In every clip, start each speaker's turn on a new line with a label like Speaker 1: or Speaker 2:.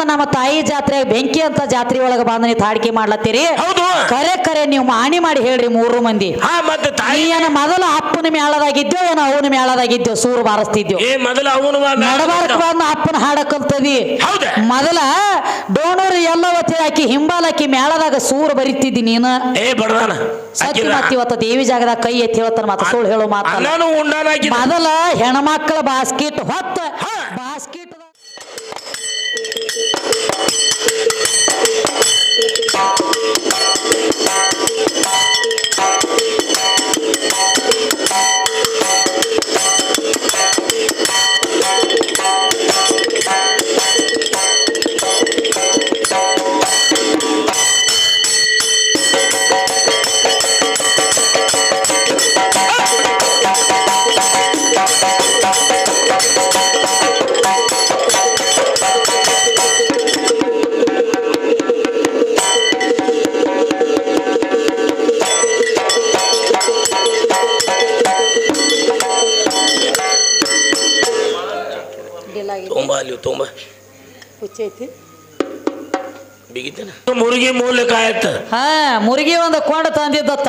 Speaker 1: ಅಂದ ನಮ್ಮ ತಾಯಿ ಜಾತ್ರೆ ಬೆಂಕಿ ಅಂತ ಜಾತ್ರೆ ಒಳಗ ಬಂದ ನೀವು ತಾಡಿಕೆ ಮಾಡ್ಲತ್ತೀರಿ.
Speaker 2: ಹೌದು.
Speaker 1: ಕರೆ ಕರೆ ನೀವು ಮಾಣಿ ಮಾಡಿ ಹೇಳ್ರಿ ಮೂರು ಮಂದಿ.
Speaker 2: ಹಾ ಮತ್ತೆ ತಾಯಿ
Speaker 1: ಏನ ಮೊದಲು ಅಪ್ಪನ ಮೇಳದಾಗಿದ್ಯೋ ಏನೋ ಅವನ ಮೇಳದಾಗಿದ್ಯೋ ಸೂರು ಬಾರಿಸ್ತಿದ್ಯೋ
Speaker 2: ಏ ಮೊದಲ ಅವನು
Speaker 1: ನಡಬಾರಕ್ ಬಂದ ಅಪ್ಪನ ಹಾಡ ಕಲ್ತದಿ
Speaker 2: ಹೌದ.
Speaker 1: ಮೊದಲ ಡೋಣೂರು ಎಲ್ಲವತ್ತಿ ಹಾಕಿ ಹಿಂಬಾಲಾಕಿ ಮೇಳದಾಗ ಸೂರು ಬರಿತಿದ್ದಿ ನೀನು.
Speaker 2: ಏ ಬಡದಾನ.
Speaker 1: ಸತ್ಯ ಮತ್ತ ಇವತ್ತ ದೇವಿ ಜಾಗದಾಗ ಕೈ ಎತ್ತಿ ಹೇಳ್ತಾನ ಮಾತ ಸುಳ್ಳು ಹೇಳೋ ಮಾತು
Speaker 2: ನಾನು
Speaker 1: ಮೊದಲ ಹೆಣ್ಮಕ್ಳ ಬಾಸ್ಕೆಟ್ ಹೊತ್ತ माल्यो
Speaker 2: तो मैं। पूछे
Speaker 1: थे
Speaker 2: ಬಿಗಿತೇನ. ಮುರುಗಿ ಮೂಲಕ ಆಯ್ತು
Speaker 1: ಹಾ ಮುರುಗಿ ಒಂದು ಕೊಂಡ ತಂದಿದ್ದತ್ತ.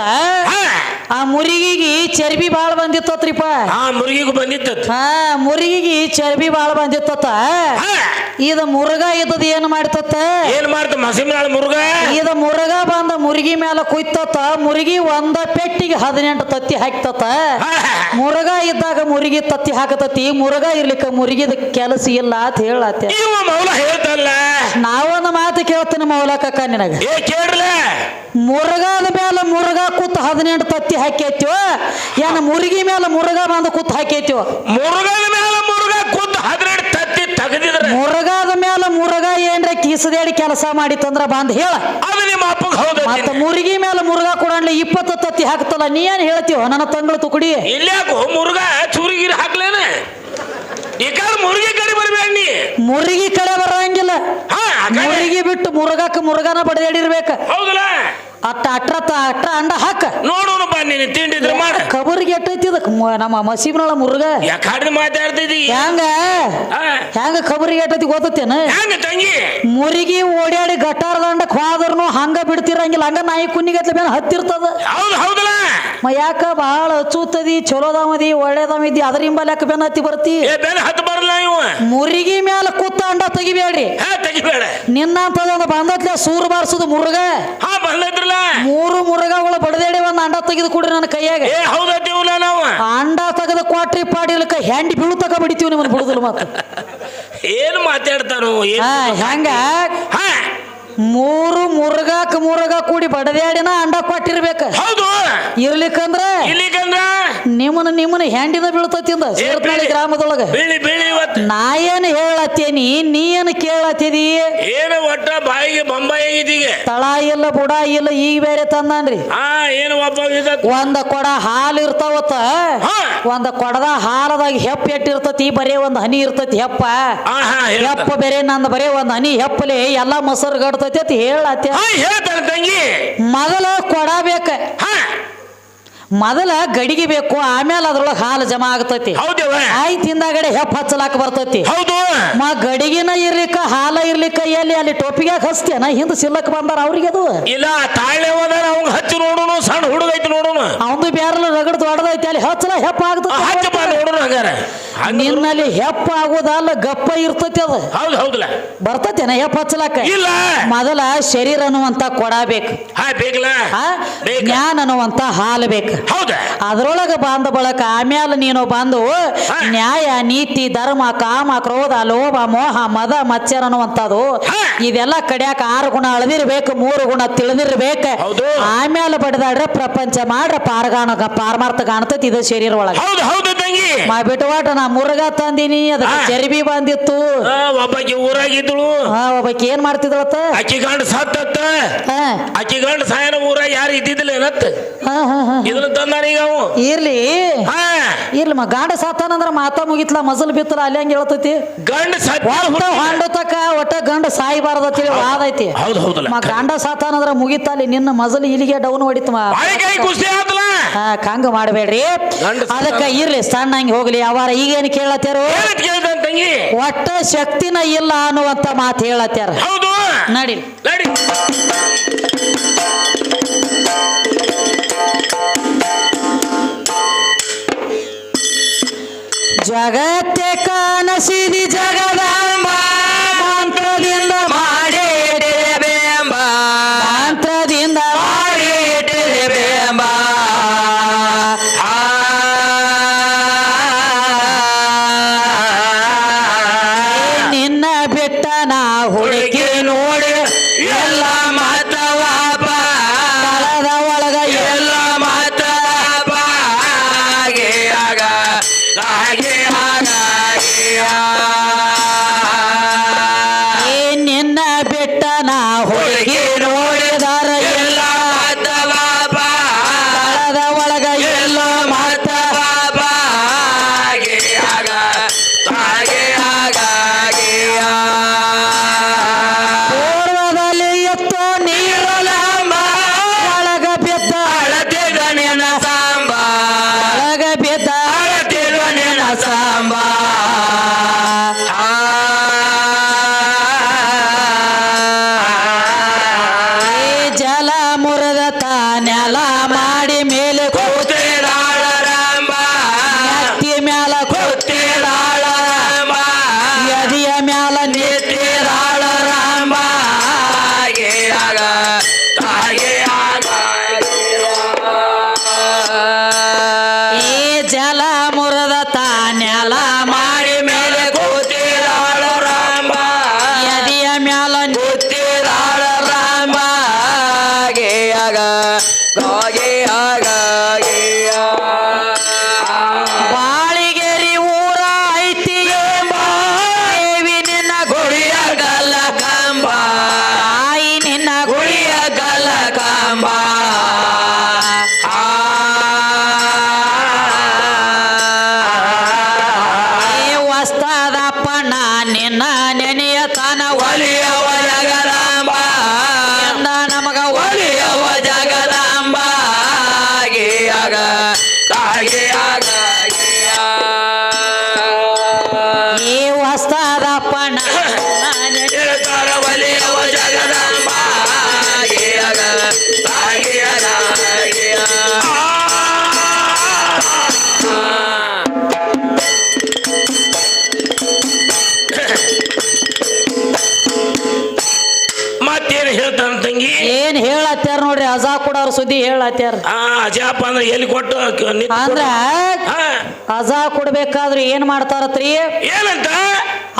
Speaker 1: ಆ ಮುರುಗಿಗೆ ಚರ್ಬಿ ಬಾಳ ಬಂದಿತ್ತತ್ರಿಪ್ಪ.
Speaker 2: ಆ ಮುರುಗಿಗೂ ಬಂದಿತ್ತ
Speaker 1: ಹಾ ಮುರುಗಿಗೆ ಚರ್ಬಿ ಬಾಳ ಬಂದಿತ್ತತ್ತ. ಇದ ಮುರುಗ ಇದ್ದದ ಏನ್ ಮಾಡ್ತತ್ತ?
Speaker 2: ಏನ್ ಮಾಡ್ತ ಮಸಿಮನಾಳ ಮುರುಗ?
Speaker 1: ಇದ ಮುರುಗ ಬಂದ ಮುರುಗಿ ಮೇಲೆ ಕುಯ್ತತ್ತ. ಮುರುಗಿ ಒಂದ ಪೆಟ್ಟಿಗೆ ಹದಿನೆಂಟು ತತ್ತಿ ಹಾಕ್ತತ್ತ.
Speaker 2: ಹಾ, ಹಾ, ಹಾ.
Speaker 1: ಮುರುಗ ಇದ್ದಾಗ ಮುರುಗಿ ತತ್ತಿ ಹಾಕತತಿ ಮುರುಗ ಇರ್ಲಿಕ್ಕ ಮುರುಗಿದ ಕೆಲಸ ಇಲ್ಲ ಅಂತ ಹೇಳತ್ತೆ
Speaker 2: ಇವ ಮೌಲ ಹೇಳ್ತಲ್ಲ.
Speaker 1: ನಾವೊಂದು ಮಾತು ಕೇಳ್ತೀನಿ ಮೌಲಕಕ್ಕ ನಿನಗ.
Speaker 2: ಏ ಕೇಳ್ರಲ್ಲ
Speaker 1: ಮುರುಗಾದ ಮೇಲೆ ಮುರುಗ ಕೂತ್ ಹದಿನೆಂಟು ತತ್ತಿ ಹಾಕೈತಿವ ಏನ ಮುರುಗಿ ಮೇಲೆ ಮುರುಗ ಬಂದು ಕೂತ್ ಹಾಕೈತಿವ
Speaker 2: ಮುರುಗದ ಮೇಲೆ ಮುರುಗ ಕುದ್ದು ಹದಿನೆಂಟು ತತ್ತಿ ತೆಗೆದಿದ್ರೆ?
Speaker 1: ಮುರುಗಾದ ಮೇಲೆ ಮುರುಗ ಏನ್ರ ಕೀಸದೇಳಿ ಕೆಲಸ ಮಾಡಿತ್ತಂದ್ರ ಬಂದ್ ಹೇಳ.
Speaker 2: ಅದು ನಿಮ್ಮ ಅಪ್ಪಗೆ ಹೌದು
Speaker 1: ಮತ್ತ ಮುರುಗಿ ಮೇಲೆ ಮುರುಗ ಕೊಡಣ್ಲಿ ಇಪ್ಪತ್ತು ತತ್ತಿ ಹಾಕ್ತಲ್ಲ ನೀ ಏನ್ ಹೇಳ್ತೀವ ನನ್ನ ತಂಗಳು ತುಕುಡಿ.
Speaker 2: ಇಲ್ಲ ಮುರುಗ ಚೂರಿಗಿರಿ ಹಾಕ್ಲೇನ? ಕಾಲ ಮುರುಗಿ ಕಡೆ ಬರ್ಬೇಡ ನೀ.
Speaker 1: ಮುರುಗಿ ಕಡೆ ಬರಂಗಿಲ್ಲ. ಮುರುಗಿ ಬಿಟ್ಟು ಮುರುಗಕ್ಕೆ ಮುರುಗನ ಬಡದೇಡಿರ್ಬೇಕ.
Speaker 2: ಹೌದಲ್ಲ?
Speaker 1: ಅಟ್ಟ ಅಟ್ರ ತ ಅಟ್ರ ಅಂಡ ಹಾಕ.
Speaker 2: ನೋಡೋಣ ಬಾ ನೀನು ತಿಂಡಿದ್ರೆ ಮಾಡ.
Speaker 1: ಕಬರ್ಗೆ ಎಟ್ಟೈತಿ ನಮ್ಮ ಮಸೀಬ್ನೊಳ ಮುರುಗ?
Speaker 2: ಮಾತಾಡ್ತೈತಿ
Speaker 1: ಹೆಂಗ. ಹೆಂಗ ಕಬರ್ಗೆ ಎಟ್ಟೈತಿ ಗೊತ್ತೇನ
Speaker 2: ಹೆಂಗ ತಂಗಿ?
Speaker 1: ಮುರುಗಿ ಓಡಾಡಿ ಗಟಾರ ದಂಡಕ್ ಹೋದ್ರನು ಹಂಗ ಬಿಡ್ತಿರಂಗಿಲ್ಲ ಹಂಗ ನಾಯಿ ಕುನ್ನಿಗತ್ಲೆ ಮೇಲೆ ಹತ್ತಿರ್ತದ.
Speaker 2: ಹೌದು ಹೌದಲ್ಲ?
Speaker 1: ಯಾಕ ಬಹಳ ಹಚ್ಚುತ್ತದಿ ಚಲೋದಾಮದಿ ಒಳ್ಳೇದಮದಿ ಅದ್ರ ಹಿಂಬಲ್ಯಾಕ ಬೆನ್ನ ಹತ್ತಿ ಬರ್ತಿ? ಮುರುಗಿ ಮ್ಯಾಲ ಕೂತ ಅಂಡ ತೆಗಿಬೇಡ್ರಿ.
Speaker 2: ನಿನ್ನ ಅಂತ
Speaker 1: ಬಂದತ್ಲ ಬಂದತ್ಲೆ ಸೂರು ಬಾರಿಸುದು ಮುರುಗ.
Speaker 2: ಹಾ ಬಂದೈತ್ರಲ್ಲ.
Speaker 1: ಮೂರು ಮುರುಗಗಳು ಬಡದೇಡಿ ಒಂದ್ ಅಂಡ ತೆಗೆದು ಕೊಡ್ರಿ ನನ್ನ ಕೈಯಾಗ.
Speaker 2: ಏ ನಾವು?
Speaker 1: ಅಂಡ ತೆಗೆದು ಕೊಟ್ರಿ ಪಾಡಿಲಕ್ಕ ಹ್ಯಾಂಡಿ ಬೀಳು ತಕ ಬಿಡಿತೀವಿ ನಿಮ್ಮನ್ನ ಬಿಡುದಿಲ್ಲ ಮಾತು.
Speaker 2: ಏನು ಮಾತಾಡ್ತಾರೋ ಏನ್
Speaker 1: ಹಾ ಹೆಂಗ?
Speaker 2: ಹಾ.
Speaker 1: ಮೂರು ಮುರುಗಾಕ ಮುರುಗ ಕೂಡಿ ಬಡದೇಡಿನ ಅಂಡ ಕೊಟ್ಟಿರ್ಬೇಕ.
Speaker 2: ಹೌದು.
Speaker 1: ಇರ್ಲಿಕ್ಕಂದ್ರ
Speaker 2: ಇಲ್ಲಿಗಂದ್ರ
Speaker 1: ನಿಮ್ಮನ್ನ ನಿಮ್ಮನ್ನ ಹೆಂಡಿನ ಬೀಳ್ತತಿಂದ ಸೇರ್ತಳಿ ಗ್ರಾಮದೊಳಗ.
Speaker 2: ಬೀಳಿ ಬೀಳಿ ಇವತ್ತು
Speaker 1: ನಾ ಏನ್ ಹೇಳತ್ತೇನಿ ನೀ ಏನ್ ಕೇಳತ್ತಿದಿ?
Speaker 2: ಏನು ಒಟ್ಟ ಬಾಯಿಗೆ ಬೊಂಬಾಯಿ
Speaker 1: ತಳ ಇಲ್ಲ ಬುಡ ಇಲ್ಲ ಈಗ ಬೇರೆ ತಂದಾನ್ರಿ.
Speaker 2: ಆ ಏನು ಒಬ್ಬ ಇದತ್
Speaker 1: ಒಂದ ಕೊಡ ಹಾಲು ಇರ್ತಾವತ್ತ?
Speaker 2: ಹಾ.
Speaker 1: ಒಂದ ಕೊಡದ ಹಾಲದಾಗ ಹೆಪ್ಪ ಎಟ್ಟಿರ್ತತಿ ಬರೇ ಒಂದ್ ಹನಿ ಇರ್ತತಿ ಹೆಪ್ಪ. ಹೆಪ್ಪ ಬೇರೆ ನಂದ ಬರೇ ಒಂದ್ ಹನಿ ಹೆಪ್ಪಲೆ ಎಲ್ಲಾ ಮೊಸರು ಗಡ್ತತಿ ಅಂತ ಹೇಳತ್ತೆ.
Speaker 2: ಹಾ ಹೇಳ್ತಾನೆ ತಂಗಿ.
Speaker 1: ಮೊದಲು
Speaker 2: ಕೊಡಬೇಕು.
Speaker 1: ಮೊದಲ ಗಡಿಗೆ ಬೇಕು ಆಮೇಲೆ ಅದ್ರೊಳಗೆ ಹಾಲು ಜಮಾ ಆಗ್ತೈತಿ.
Speaker 2: ಹೌದವ
Speaker 1: ಆಯ್ತು ತಿಂದಾಗಡೆ ಹೆಪ್ಪ ಹಚ್ಚಲಾಕ ಬರ್ತೈತಿ.
Speaker 2: ಹೌದು
Speaker 1: ಮ ಗಡಿಗಿನ ಇರ್ಲಿಕ್ಕ ಹಾಲ ಇರ್ಲಿಕ್ಕ ಎಲ್ಲಿ ಅಲ್ಲಿ ಟೋಪಿಗೆ ಹಚ್ತೇನ? ಹಿಂದ ಸಿಲ್ಲಕ್ ಬಂದಾರ ಅವ್ರಿಗೆ ಅದು.
Speaker 2: ಇಲ್ಲ ತಾಳೆ ಹೋದಾರ ಅವಂಗ ಹಚ್ಚಿ ನೋಡೋಣ ಸಣ್ಣ ಹುಡುಗ ಐತಿ ನೋಡೋಣ
Speaker 1: ಅವಂದು ಬ್ಯಾರಲ್ ರಗಡ್ ದೊಡ್ಡದೈತಿ ಅಲ್ಲಿ ಹಚ್ಚಲ ಹೆಪ್ಪ
Speaker 2: ಹಚ್ಚ ಬಾ
Speaker 1: ಆಗ್ತದೆ
Speaker 2: ನೋಡೋಣ ಹಂಗಾರ
Speaker 1: ನಿನ್ನಲ್ಲಿ ಹೆಪ್ಪ ಆಗೋದಲ್ಲ ಗಪ್ಪ ಇರ್ತತಿ ಅದು.
Speaker 2: ಹೌದು ಹೌದಲ್ಲ
Speaker 1: ಬರ್ತತೇನ ಹೆಪ್ಪ ಹಚ್ಚಲಾಕ?
Speaker 2: ಇಲ್ಲ.
Speaker 1: ಮೊದಲ ಶರೀರ ಅನ್ನುವಂತ ಕೊಡ ಬೇಕು
Speaker 2: ಹಾ ಬೇಕಲ್ಲ?
Speaker 1: ಜ್ಞಾನ ಅನ್ನುವಂತ ಹಾಲು ಬೇಕು.
Speaker 2: ಹೌದ?
Speaker 1: ಅದ್ರೊಳಗ ಬಂದ ಬಳಕ ಆಮ್ಯಾಲ ನೀನು ಬಂದು ನ್ಯಾಯ ನೀತಿ ಧರ್ಮ ಕಾಮ ಕ್ರೋಧ ಲೋಭ ಮೋಹ ಮದ ಮತ್ಸರ ಅನ್ನುವಂಥದ್ದು ಇದೆಲ್ಲ ಕಡಿಯಾಕ ಆರು ಗುಣ ಅಳದಿರ್ಬೇಕು ಮೂರು ಗುಣ ತಿಳಿದಿರ್ಬೇಕು. ಆಮ್ಯಾಲ ಬಡದಾಡ್ರೆ ಪ್ರಪಂಚ ಮಾಡ್ರೆ ಪಾರ್ಗಾಣ ಪಾರಮಾರ್ಥ ಕಾಣ್ತೈತಿ ಇದು ಶರೀರ ಒಳಗೆ
Speaker 2: ತಂಗಿ.
Speaker 1: ಮಾ ಬಿಟ್ಟುವಾಟ ನಾ ಮುರಗ ತಂದಿನಿ ಅದಕ್ಕೆ. ಚರ್ಬಿ ಬಂದಿತ್ತು.
Speaker 2: ಆ, ಒಬ್ಬಾಕಿ ಊರಾಗಿದ್ದಳು.
Speaker 1: ಹಾ ಒಬ್ಬಾಕಿ ಏನ್ ಮಾಡ್ತಿದ್ಳತ್ತ
Speaker 2: ಅಕ್ಕಿ ಗಂಡ ಸತ್ತತ್ತ.
Speaker 1: ಹಾ.
Speaker 2: ಅಕ್ಕಿ ಗಂಡ ಸಾಯನ ಊರಾಗ ಯಾರು ಇದ್ದಿದ್ದಿಲ್ಲ ಏನತ್ತ?
Speaker 1: ಹಾ ಹಾ ಹಾ.
Speaker 2: ಇದನ್ನ ತಂದಾನ ಈಗ ಅವು.
Speaker 1: ಇರ್ಲಿ.
Speaker 2: ಹಾ.
Speaker 1: ಇರ್ಲಿ ಮ ಗಾಂಡ ಸಾತಾನಂದ್ರ ಮಾತಾ ಮುಗಿತ್ಲ ಮಜಲ್ ಬಿತ್ತಲ ಅಲ್ಲಿ ಹಂಗ ಹೇಳ್ತೈತಿ?
Speaker 2: ಗಂಡ ಸತ್ತ
Speaker 1: ಒಟ್ಟ ಹೊಂಡತಕ್ಕ ಒಟ್ಟ ಗಂಡ ಸಾಯ್ಬಾರ್ದತಿ ವಾದ ಐತಿ
Speaker 2: ಹೌದು. ಹೌದಲ್ಲ
Speaker 1: ಮ ಗಂಡ ಸಾತಾನಂದ್ರ ಮುಗಿತಲ್ಲಿ ನಿನ್ನ ಮಜಲ್ ಇಲ್ಲಿಗೆ ಡೌನ್ ಹೊಡಿತ
Speaker 2: ಬಾಯಿ ಕೈ ಕುಸ್ತಿ ಆತಲ್ಲ
Speaker 1: ಹಾ ಕಂಗ ಮಾಡಬೇಡ್ರಿ.
Speaker 2: ಗಂಡ
Speaker 1: ಅದಕ್ಕ ಇರ್ಲಿ ಸಣ್ಣಂಗೆ ಹೋಗ್ಲಿ ಅವಾರ ಈಗೇನು
Speaker 2: ಕೇಳ್ದ ತಂಗಿ?
Speaker 1: ಒಟ್ಟ ಶಕ್ತಿನ ಇಲ್ಲ ಅನ್ನುವಂತ ಮಾತು ಹೇಳತ್ತಾರ
Speaker 2: ಹೌದು.
Speaker 1: ನಡಿ.
Speaker 2: ನಡಿ.
Speaker 1: ಜಗತ್ತೆ ಕಾಣಸಿದಿ ಜಗದಾಂಬ
Speaker 2: ತಂಗಿ?
Speaker 1: ಏನ್ ಹೇಳತ್ಯಾರ ನೋಡ್ರಿ ಅಜಾ ಕೊಡೋರ್ ಸುದ್ದಿ ಹೇಳತ್ಯಾರ.
Speaker 2: ಆ ಅಜಾಪ ಅಂದ್ರೆ ಎಲ್ಲಿ ಕೊಟ್ಟು ನಿಂತ್
Speaker 1: ಅಂದ್ರ ಅಜಾ ಕೊಡ್ಬೇಕಾದ್ರೆ ಏನ್ ಮಾಡ್ತಾರತ್ರಿ?
Speaker 2: ಏನಂತ?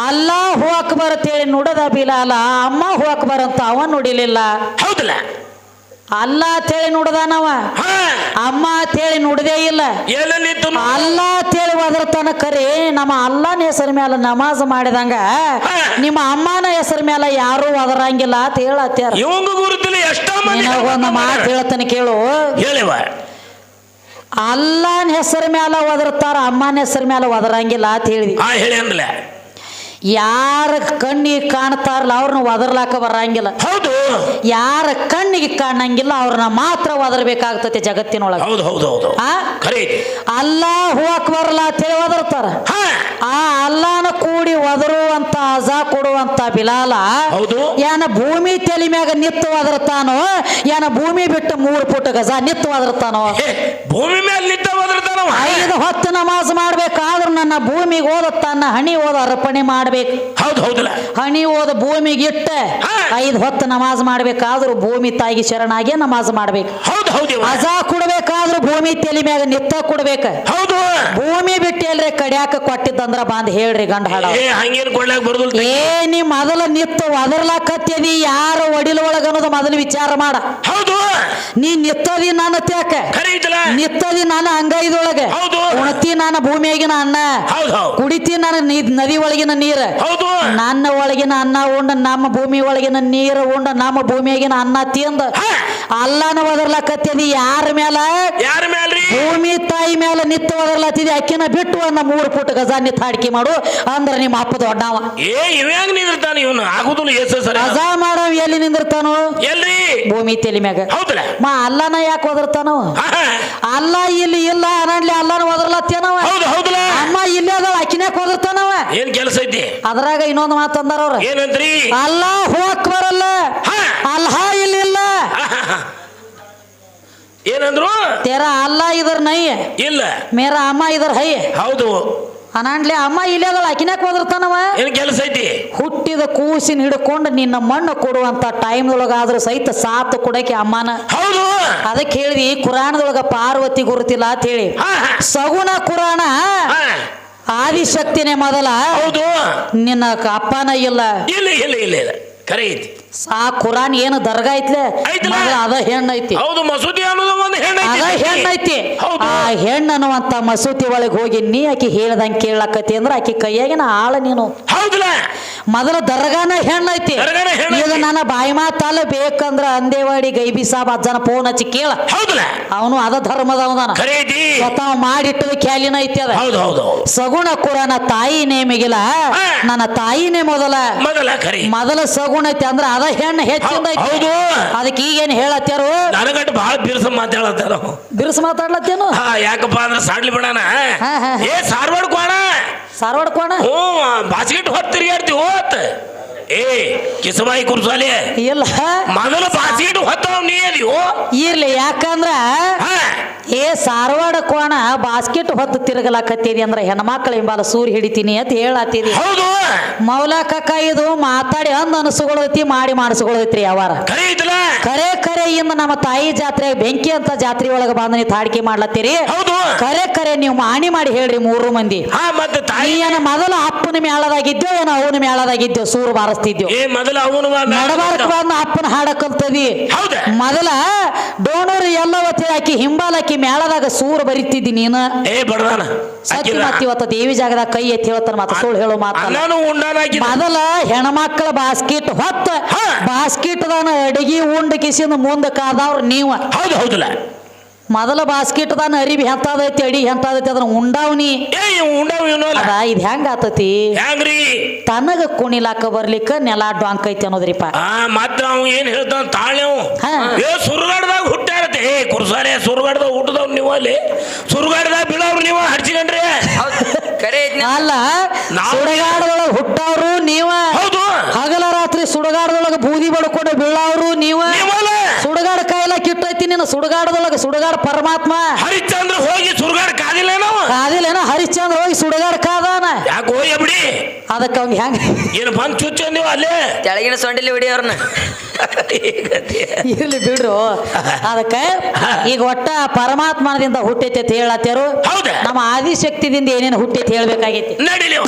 Speaker 1: ಅಲ್ಲ ಹೂ ಅಕ್ಬರ್ ಅಂತೇಳಿ ನುಡದ ಬಿಲಾಲ ಅಮ್ಮ ಹೂ ಅಕ್ಬರ್ ಅಂತ ಅವ ನುಡಿಲಿಲ್ಲ.
Speaker 2: ಹೌದಲ್ಲ?
Speaker 1: ಅಲ್ಲ ಅಂತೇಳಿ ನುಡ್ದಾನವ.
Speaker 2: ಹಾ.
Speaker 1: ಅಮ್ಮ ಅಂತೇಳಿ ನುಡ್ದೇ ಇಲ್ಲ.
Speaker 2: ಎಲ್ಲ ನಿಂತು
Speaker 1: ಅಲ್ಲ ಅಂತೇಳಿ ಒದರ್ತಾನ ಕರೆ ನಮ್ಮ ಅಲ್ಲನ ಹೆಸರ ಮೇಲೆ ನಮಾಜ್ ಮಾಡಿದಂಗ ನಿಮ್ಮ ಅಮ್ಮನ ಹೆಸರ ಮ್ಯಾಲ ಯಾರು ಒದರಂಗಿಲ್ಲ ಅಂತ ಹೇಳತ್ಯಾರ.
Speaker 2: ಇವಂಗ ಗುರುತಿಲ್ಲ ಎಷ್ಟೋ ಮಂದಿ
Speaker 1: ನಿನಗೊಂದು ಮಾತು ಹೇಳ್ತಾನೆ ಕೇಳು.
Speaker 2: ಹೇಳಿವ
Speaker 1: ಅಲ್ಲನ ಹೆಸರ ಮ್ಯಾಲ ಒದರ್ತಾರ ಅಮ್ಮನ ಹೆಸರ ಮ್ಯಾಲ ಒದರಂಗಿಲ್ಲ ಅಂತ ಹೇಳಿದ್ವಿ
Speaker 2: ಹಾ ಹೇಳಿ ಅಂದ್ಲೆ.
Speaker 1: ಯಾರ ಕಣ್ಣಿಗೆ ಕಾಣ್ತಾರಲ್ಲ ಅವ್ರನ್ನ ಒದರ್ಲಾಕ ಬರಂಗಿಲ್ಲ.
Speaker 2: ಹೌದು.
Speaker 1: ಯಾರ ಕಣ್ಣಿಗೆ ಕಾಣಂಗಿಲ್ಲ ಅವ್ರನ್ನ ಮಾತ್ರ ಒದರ್ಬೇಕಾಗ್ತತಿ ಜಗತ್ತಿನೊಳಗೆ.
Speaker 2: ಹೌದು ಹೌದು ಹೌದು
Speaker 1: ಆ?
Speaker 2: ಐತಿ
Speaker 1: ಅಲ್ಲ ಹೋಗಕ್ ಬರಲ್ಲ ಅಂತೇಳಿ ಒದರ್ತಾರ ಆ ಅಲ್ಲಾನ ಕೂಡಿ ಒದರುವಂತ ಅಜಾ ಕೊಡುವಂತ ಬಿಲಾಲ
Speaker 2: ಹೌದು.
Speaker 1: ಏನ ಭೂಮಿ ತಲೆ ಮ್ಯಾಗ ನಿತ್ತು ಒದರ್ತಾನೋ ಏನ ಭೂಮಿ ಬಿಟ್ಟು ಮೂರು ಪುಟ ಗಜ ನಿತ್ತು ಒದರ್ತಾನೋ.
Speaker 2: ಭೂಮಿ ಮೇಲೆ ನಿತ್ತು ಒದರ್ತಾನೋ?
Speaker 1: ಐದು ಹೊತ್ತು ನಮಾಜ್ ಮಾಡ್ಬೇಕಾದ್ರೂ ನನ್ನ ಭೂಮಿಗೆ ಓದ ತನ್ನ ಹಣಿ ಓದ ಅರ್ಪಣೆ ಮಾಡ್ಬೇಕು.
Speaker 2: ಹೌದು ಹೌದಲ್ಲ.
Speaker 1: ಹಣಿ ಹೋದ ಭೂಮಿಗೆ ಇಟ್ಟ. ಐದು ಹೊತ್ತು ನಮಾಜ್ ಮಾಡ್ಬೇಕಾದ್ರೂ ಭೂಮಿ ತಾಯಿಗೆ ಶರಣಾಗಿ ನಮಾಜ್ ಮಾಡ್ಬೇಕು.
Speaker 2: ಹೌದು ಹೌದು.
Speaker 1: ಅಜಾ ಕೊಡ್ಬೇಕಾದ್ರೂ ಭೂಮಿ ತೆಲಿ ಮ್ಯಾಗ ನಿತ್ತ ಕೊಡ್ಬೇಕ.
Speaker 2: ಹೌದು.
Speaker 1: ಭೂಮಿ ಬಿಟ್ಟು ಎಲ್ರಿ ಕಡ್ಯಾಕ ಕೊಟ್ಟಿದ್ದಂದ್ರ ಬಂದ್ ಹೇಳ್ರಿ ಗಂಡ ಹಾಡ
Speaker 2: ಏ
Speaker 1: ನೀ ಮೊದಲ ನಿತ್ತು ಒದರ್ಲಾಕತ್ಯದಿ ಯಾರ ಒಡಿಲ ಒಳಗ ಅನ್ನೋದು ಮೊದಲು ವಿಚಾರ ಮಾಡ.
Speaker 2: ಹೌದು.
Speaker 1: ನೀ ನಿತ್ತದಿ ನನ್ನ ತ್ಯಾಕ. ನಿತ್ತದಿ ನಾನು ಅಂಗೈದೊಳಗ. ಉಣತಿ ನಾನು ಭೂಮಿಯಾಗಿನ ಅನ್ನ. ಕುಡಿತಿ ನಾನು ನದಿ ಒಳಗಿನ ನೀರ.
Speaker 2: ಹೌದು.
Speaker 1: ನನ್ನ ಒಳಗಿನ ಅನ್ನ ಉಂಡ ನಮ್ಮ ಭೂಮಿ ಒಳಗಿನ ನೀರು ಉಂಡ ನಮ್ಮ ಭೂಮಿಯಾಗಿನ ಅನ್ನ ತಿಂದ.
Speaker 2: ಹಾ.
Speaker 1: ಅಲ್ಲನ ಒದರ್ಲಾಕತ್ಯದಿ ಯಾರ ಮೇಲ
Speaker 2: ಯಾರ ಮ್ಯಾಲ್ರಿ?
Speaker 1: ಭೂಮಿ ತಾಯಿ ಮೇಲೆ ನಿತ್ತು ಒದರ್ಲತ್ತಿದೆ ಅಕ್ಕಿನ ಬಿಟ್ಟು ಅನ್ನ ಮೂರು ಪುಟ್ಟ ಗಜ ನಿತ್ತ ಹಾಡಿಕೆ ಮಾಡು ಅಂದ್ರೆ ನಿಮ್ಮ ಅಪ್ಪ ದೊಡ್ಡವ.
Speaker 2: ಏ ಇವ್ಯಾಂಗ ನಿಂದಿರ್ತಾನ? ಇವನು ಆಗುದಿಲ್ಲ ಗಜಾ ಸರಿ
Speaker 1: ಗಜ ಮಾಡವ್ ಎಲ್ಲಿ ನಿಂದಿರ್ತಾನು?
Speaker 2: ಎಲ್ರಿ?
Speaker 1: ಭೂಮಿ ತೆಲಿ ಮ್ಯಾಗ.
Speaker 2: ಹೌದಲ್ಲ
Speaker 1: ಮಾ ಅಲ್ಲನ ಯಾಕೆ ಒದರ್ತಾನವ?
Speaker 2: ಹಾ, ಹಾ.
Speaker 1: ಅಲ್ಲ ಇಲ್ಲಿ ಇಲ್ಲ ಅನ್ನಲಿ ಅಲ್ಲನ ಒದರ್ಲತ್ತೇನವ?
Speaker 2: ಹೌದು ಹೌದಲ್ಲ
Speaker 1: ಅಮ್ಮ ಇಲ್ಲೇ ಅದಾಳ ಅಕ್ಕಿನ್ಯಾಕ ಒದರ್ತಾನವ?
Speaker 2: ಏನ್ ಕೆಲಸ ಐತಿ?
Speaker 1: ಅದ್ರಾಗ ಇನ್ನೊಂದು ಮಾತಂದಾರ ಅವ್ರ.
Speaker 2: ಏನಂತ್ರಿ?
Speaker 1: ಅಲ್ಲ ಹೋಗಕ್ ಬರಲ್ಲ.
Speaker 2: ಹಾ.
Speaker 1: ಅಲ್ಲ
Speaker 2: ಹಾ, ಹಾ. ಏನಂದ್ರು?
Speaker 1: ತೆರ ಅಲ್ಲ ಇದರ ನೈ.
Speaker 2: ಇಲ್ಲ.
Speaker 1: ಮೇರ ಅಮ್ಮ ಇದರ ಹೈ.
Speaker 2: ಹೌದು.
Speaker 1: ಅನಾಂಡ್ಲೆ ಅಮ್ಮ ಇಲ್ಲೇ ಅಕಿನಾಕ್ ಅಕಿನ್ಯಾಕ ಒದರ್ತಾನವ
Speaker 2: ಏನ್ ಕೆಲಸ ಐತಿ?
Speaker 1: ಹುಟ್ಟಿದ ಕೂಸಿನ ಹಿಡ್ಕೊಂಡು ನಿನ್ನ ಮಣ್ಣು ಕೊಡುವಂತ ಟೈಮ್ ಟೈಮ್ದೊಳಗಾದ್ರೂ ಸಹಿತ ಸಾತ್ ಕೊಡಕ್ಕೆ ಅಮ್ಮನ.
Speaker 2: ಹೌದು.
Speaker 1: ಅದಕ್ಕೆ ಹೇಳಿದ್ವಿ ಕುರಾನದೊಳಗ ಪಾರ್ವತಿ ಗುರುತಿಲ್ಲ ಅಂತ ಹೇಳಿ. ಸಗುಣ ಕುರಾಣ ಆದಿಶಕ್ತಿನೇ ಮೊದಲ.
Speaker 2: ಹೌದು.
Speaker 1: ನಿನ್ನ ಅಪ್ಪನ ಇಲ್ಲ.
Speaker 2: ಇಲ್ಲ ಇಲ್ಲ ಇಲ್ಲ ಇಲ್ಲ. ಕರೆ ಐತಿ.
Speaker 1: ಆ ಕುರಾನ್ ಏನು ದರ್ಗಾ ಐತ್ಲೆ?
Speaker 2: ಐತ್ಲ?
Speaker 1: ಮೊದಲ ಅದ ಹೆಣ್ಣೈತಿ.
Speaker 2: ಹೌದು ಮಸೂದಿ ಅನ್ನೋದು ಒಂದು ಹೆಣ್ಣು
Speaker 1: ಅದ ಹೆಣ್ಣೈತಿ.
Speaker 2: ಹೌದು.
Speaker 1: ಆ ಹೆಣ್ಣು ಅನ್ನುವಂತ ಮಸೂತಿ ಒಳಗೆ ಹೋಗಿ ನೀ ಆಕಿ ಹೇಳ್ದಂಗೆ ಕೇಳಕತಿ ಅಂದ್ರೆ ಆಕಿ ಕೈಯಾಗಿನ ಆಳ ನೀನು.
Speaker 2: ಹೌದಲ್ಲ
Speaker 1: ಮೊದಲ ದರ್ಗಾನ ಹೆಣ್ಣೈತಿ.
Speaker 2: ದರ್ಗಾನ ಹೆಣ್ಣೈತಿ.
Speaker 1: ಈಗ ನನ್ನ ಬಾಯಿ ಮಾತಲ್ಲ ಬೇಕಂದ್ರ ಅಂದೇವಾಡಿ ಗೈಬಿ ಸಾಬ್ ಅಜ್ಜನ ಫೋನ್ ಹಚ್ಚಿ ಕೇಳ.
Speaker 2: ಹೌದಲ್ಲ?
Speaker 1: ಅವನು ಅದ ಧರ್ಮದವನ
Speaker 2: ಐತಿ
Speaker 1: ಸ್ವತಃ ಮಾಡಿಟ್ಟದ ಕ್ಯಾಲಿನ ಐತಿ ಅದ.
Speaker 2: ಹೌದು ಹೌದು ಹೌದು.
Speaker 1: ಸಗುಣ ಕುರನ ತಾಯಿ ನೇಮಿಗಿಲ್ಲ
Speaker 2: ಹಾ.
Speaker 1: ನನ್ನ ತಾಯಿನೇ ಮೊದಲ.
Speaker 2: ಮೊದಲ
Speaker 1: ಸಗುಣ ಐತಿ ಅಂದ್ರ ಅದ ಹೆಣ್ಣು ಹೆಚ್ಚಿಂದ ಐತಿ.
Speaker 2: ಹೌದು.
Speaker 1: ಅದಕ್ಕೆ ಈಗೇನ್ ಹೇಳತ್ತಾರು
Speaker 2: ನನಗಟ್ಟು ಬಹಳ ಬಿರುಸ ಮಾತಾಡತ್ತಾರ
Speaker 1: ಬಿರುಸು ಮಾತಾಡ್ಲತ್ತೇನು?
Speaker 2: ಹಾ ಯಾಕಪ್ಪ ಅಂದ್ರೆ ಸಾಡ್ಲಿ ಬಿಡಣ
Speaker 1: ಹಾ, ಹಾ.
Speaker 2: ಏ ಸಾರ್ವಾಡ್ ಕೋಣ
Speaker 1: ಸಾರವಾಡ ಕೋಣ
Speaker 2: ಹ್ಞೂ ಬಾಸ್ಕೆಟ್ ಹೊತ್ತು ತಿರುಗಾಡ್ತಿ ಹೋತ್. ಏ ಕಿಸಬಾಯಿ ಕುರ್ಸಾಲೆ
Speaker 1: ಇಲ್ಲ
Speaker 2: ಮೊದಲು ಬಾಸ್ಕೆಟ್ ಹೊತ್ತವ್ ನೀ ಅದೀವೋ
Speaker 1: ಇರ್ಲಿ ಯಾಕಂದ್ರ ಏ ಸಾರವಾಡ ಕೋಣ ಬಾಸ್ಕೆಟ್ ಹೊತ್ತು ತಿರುಗಲಾಕತ್ತೀರಿ ಅಂದ್ರ ಹೆಣ್ಮಕ್ಳ ಹಿಂಬಾಲ ಸೂರ್ ಹಿಡಿತೀನಿ ಅಂತ ಹೇಳತ್ತೀರಿ
Speaker 2: ಹೌದು.
Speaker 1: ಮೌಲಕಕ್ಕ ಇದು ಮಾತಾಡಿ ಅಂದ್ ಅನಸುಗಳೈತಿ ಮಾಡಿ ಮಾಡಿಸ್ಕೊಳೈತ್ರಿ ಯಾವಾರ.
Speaker 2: ಕರೆ ಐತಲ್ಲ?
Speaker 1: ಕರೆ ಕರೆ ಇಂದ ನಮ್ಮ ತಾಯಿ ಜಾತ್ರೆ ಬೆಂಕಿ ಅಂತ ಜಾತ್ರೆ ಒಳಗ ಬಂದ ನೀವು ತಾಡಿಕೆ ಮಾಡ್ಲತ್ತೀರಿ.
Speaker 2: ಹೌದು.
Speaker 1: ಕರೆ ಕರೆ ನೀವು ಮಾಣಿ ಮಾಡಿ ಹೇಳ್ರಿ ಮೂರು ಮಂದಿ.
Speaker 2: ಹಾ ಮತ್ತೆ
Speaker 1: ನೀ
Speaker 2: ತಾಯಿ
Speaker 1: ಏನ ಮೊದಲು ಅಪ್ಪನ ಮೇಳದಾಗಿದ್ದೋ ಏನೋ ಅವನ ಮೇಳದಾಗಿದ್ದೋ ಸೂರು ಬಾರಿಸ್ತಿದ್ಯೋ
Speaker 2: ಏ ಮೊದಲ ಅವನು
Speaker 1: ನಡಬಾರ್ಕ ಬಂದ ಅಪ್ಪನ ಹಾಡ ಕಲ್ತದಿ
Speaker 2: ಹೌದ?
Speaker 1: ಮೊದಲ ಡೋಣೂರು ಎಲ್ಲವತ್ತಿ ಹಾಕಿ ಹಿಂಬಾಲಕ್ಕಿ ಮೇಳದಾಗ ಸೂರು ಬರಿತಿದ್ದಿ ನೀನು.
Speaker 2: ಏ ಬಡದಾನ
Speaker 1: ಸತ್ಯ ಮತ್ತ ಇವತ್ತ ದೇವಿ ಜಾಗದಾಗ ಕೈ ಎತ್ತಿ ಹೇಳ್ತಾನ ಮಾತ ಸುಳ್ಳು ಹೇಳೋ
Speaker 2: ಮಾತು
Speaker 1: ಮೊದಲ ಹೆಣ್ಮಕ್ಳ ಬಾಸ್ಕೆಟ್ ಹೊತ್ತ. ಬಾಸ್ಕೆಟ್ ದಾನ ಅಡಿಗೆ ಉಂಡ ಕಿಸಿನ ಮುಂದ ಕಾದವ್ರ ನೀವು.
Speaker 2: ಹೌದು ಹೌದಲ್ಲ.
Speaker 1: ಮೊದಲ ಬಾಸ್ಕೆಟ್ ದಾನ ಅರಿವಿ ಹೆಂತಾದೈತಿ ಅಡಿ ಹೆಂತಾದೈತಿ ಅದನ್ನ ಉಂಡಾವ್ನಿ. ಅದ ಇದ್ ಹೆಂಗ ಆತತಿ?
Speaker 2: ಹ್ಯಾಂಗ್ರಿ
Speaker 1: ತನಗ ಕುಣಿಲಾಕ ಬರ್ಲಿಕ್ಕ ನೆಲ ಡಾಂಕ್ ಐತಿ ಅನ್ನೋದ್ರಿಪ್ಪ
Speaker 2: ಆ ಮತ್ತ ಅವ್ ಏನ್ ಹೇಳ್ತಾನ ತಾಳೆ ಅವ್?
Speaker 1: ಹುಟ್ಟಾರತಿ
Speaker 2: ಏ ಸುರುಗಾಡ್ದಾಗ ಸುರುಗಾಡ್ದಾಗ ಹುಟ್ಟದವ್ ನೀವು ಅಲ್ಲಿ? ಸುರುಗಾಡ್ದಾಗ ಬೀಳವ್ರು ನೀವು ಹಡ್ಸಿಕೊಂಡ್ರಿ?
Speaker 1: ಅಲ್ಲ
Speaker 2: ನಾವು-
Speaker 1: ಸುಡಗಾಡದೊಳಗ ಹುಟ್ಟವ್ರು ನೀವ.
Speaker 2: ಹೌದು.
Speaker 1: ಹಗಲ ರಾತ್ರಿ ಸುಡಗಾಡದೊಳಗ ಬೂದಿ ಬಡ್ಕೊಂಡು ಬೀಳವ್ರು ನೀವ. ಕಿಟ್ಟೈತಿ ನಿನ್ನ ಸುಡಗಾಡದೊಳಗ ಸುಡಗಾಡ ಪರಮಾತ್ಮ.
Speaker 2: ಹರಿಶ್ಚಂದ್ರ ಹೋಗಿ ಸುಡುಗಾಡ ಕಾದಿಲ್ಲ ನಾವು
Speaker 1: ಕಾದಿಲ್ಲೇನ ಹರಿಶ್ಚಂದ್ರ ಹೋಗಿ ಸುಡಗಾಡ ಕಾದಾನ.
Speaker 2: ಯಾಕೆ ಹೋಗಿ ಬಿಡಿ?
Speaker 1: ಅದಕ್ಕ ಅವ್ನ್ ಹೆಂಗ
Speaker 2: ಏನು ಬಂದ್ ನೀವು ಅಲ್ಲೇ?
Speaker 3: ಕೆಳಗಿನ ಸೊಂಡಿಲಿ ಬಿಡಿ ಅವ್ರನ್ನ.
Speaker 1: ಇರ್ಲಿ ಬಿಡ್ರು. ಅದಕ್ಕೆ ಈಗ ಒಟ್ಟ ಪರಮಾತ್ಮನದಿಂದ ಹುಟ್ಟೈತೆ ಅಂತ ಹೇಳತ್ತೇರು
Speaker 2: ಹೌದಾ?
Speaker 1: ನಮ್ಮ ಆದಿಶಕ್ತಿದಿಂದ ಏನೇನು ಹುಟ್ಟೈತೆ ಹೇಳ್ಬೇಕಾಗೈತಿ.
Speaker 2: ನಡಿಲಿ.